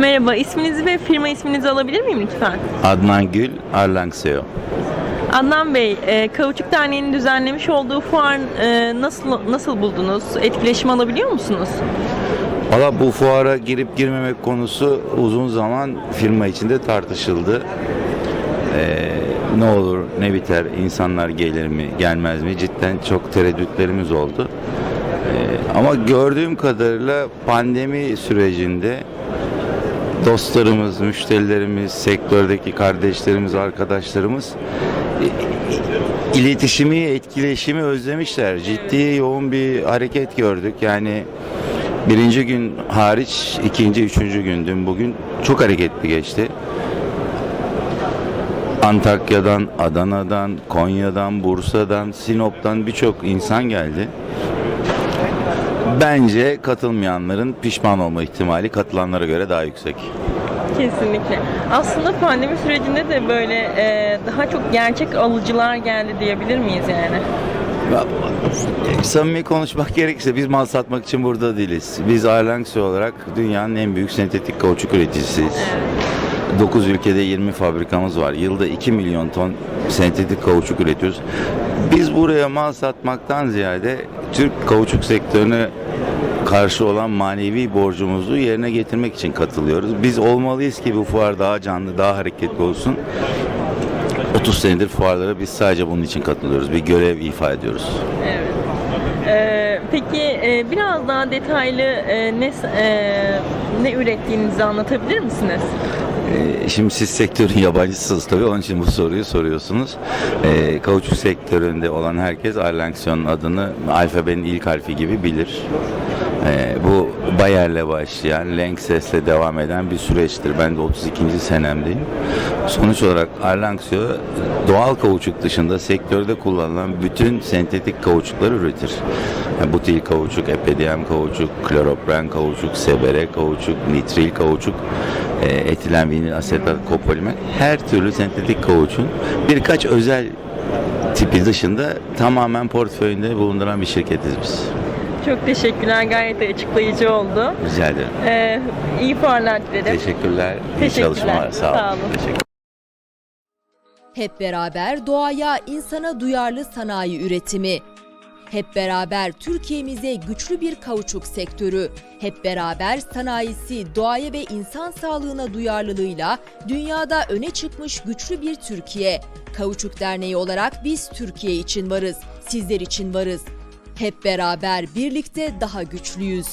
Merhaba, isminizi ve firma isminizi alabilir miyim lütfen? Adnan Gül, Arlangseo. Adnan Bey, e, Kauçuk Derneği'nin düzenlemiş olduğu fuar e, nasıl nasıl buldunuz? Etkileşim alabiliyor musunuz? Valla bu fuara girip girmemek konusu uzun zaman firma içinde tartışıldı. Ee, ne olur ne biter insanlar gelir mi gelmez mi cidden çok tereddütlerimiz oldu. Ee, ama gördüğüm kadarıyla pandemi sürecinde dostlarımız, müşterilerimiz, sektördeki kardeşlerimiz, arkadaşlarımız i- iletişimi, etkileşimi özlemişler. Ciddi yoğun bir hareket gördük. Yani birinci gün hariç ikinci, üçüncü gün dün bugün çok hareketli geçti. Antakya'dan, Adana'dan, Konya'dan, Bursa'dan, Sinop'tan birçok insan geldi. Bence katılmayanların pişman olma ihtimali katılanlara göre daha yüksek. Kesinlikle. Aslında pandemi sürecinde de böyle e, daha çok gerçek alıcılar geldi diyebilir miyiz yani? Ya, Samimi konuşmak gerekirse biz mal satmak için burada değiliz. Biz Arlangsi olarak dünyanın en büyük sentetik kauçuk üreticisiyiz. 9 ülkede 20 fabrikamız var. Yılda 2 milyon ton sentetik kauçuk üretiyoruz. Biz buraya mal satmaktan ziyade Türk kauçuk sektörüne karşı olan manevi borcumuzu yerine getirmek için katılıyoruz. Biz olmalıyız ki bu fuar daha canlı, daha hareketli olsun. 30 senedir fuarlara biz sadece bunun için katılıyoruz. Bir görev ifa ediyoruz. Evet. E, peki e, biraz daha detaylı e, ne e, ne ürettiğinizi anlatabilir misiniz? Ee, Şimdi siz sektörün yabancısınız tabii onun için bu soruyu soruyorsunuz. Ee, kauçuk sektöründe olan herkes Arlangsion'un adını alfabenin ilk harfi gibi bilir. Ee, bu Bayer'le başlayan, Lanxess'le devam eden bir süreçtir. Ben de 32. senemdeyim. Sonuç olarak Arlangsio doğal kauçuk dışında sektörde kullanılan bütün sentetik kauçukları üretir. Yani butil kauçuk, epidiyem kauçuk, kloropren kauçuk, sebere kauçuk, nitril kauçuk, e, etilen vinil asetat kopolimer her türlü sentetik kauçun birkaç özel tipi dışında tamamen portföyünde bulunduran bir şirketiz biz. Çok teşekkürler, gayet açıklayıcı oldu. Rica ederim. E, iyi fuarlar dilerim. Teşekkürler. İyi Teşekkürler. çalışmalar. Sağ olun. Sağ olun. Teşekkür Hep beraber doğaya, insana duyarlı sanayi üretimi. Hep beraber Türkiye'mize güçlü bir kauçuk sektörü. Hep beraber sanayisi doğaya ve insan sağlığına duyarlılığıyla dünyada öne çıkmış güçlü bir Türkiye. Kauçuk Derneği olarak biz Türkiye için varız, sizler için varız. Hep beraber birlikte daha güçlüyüz.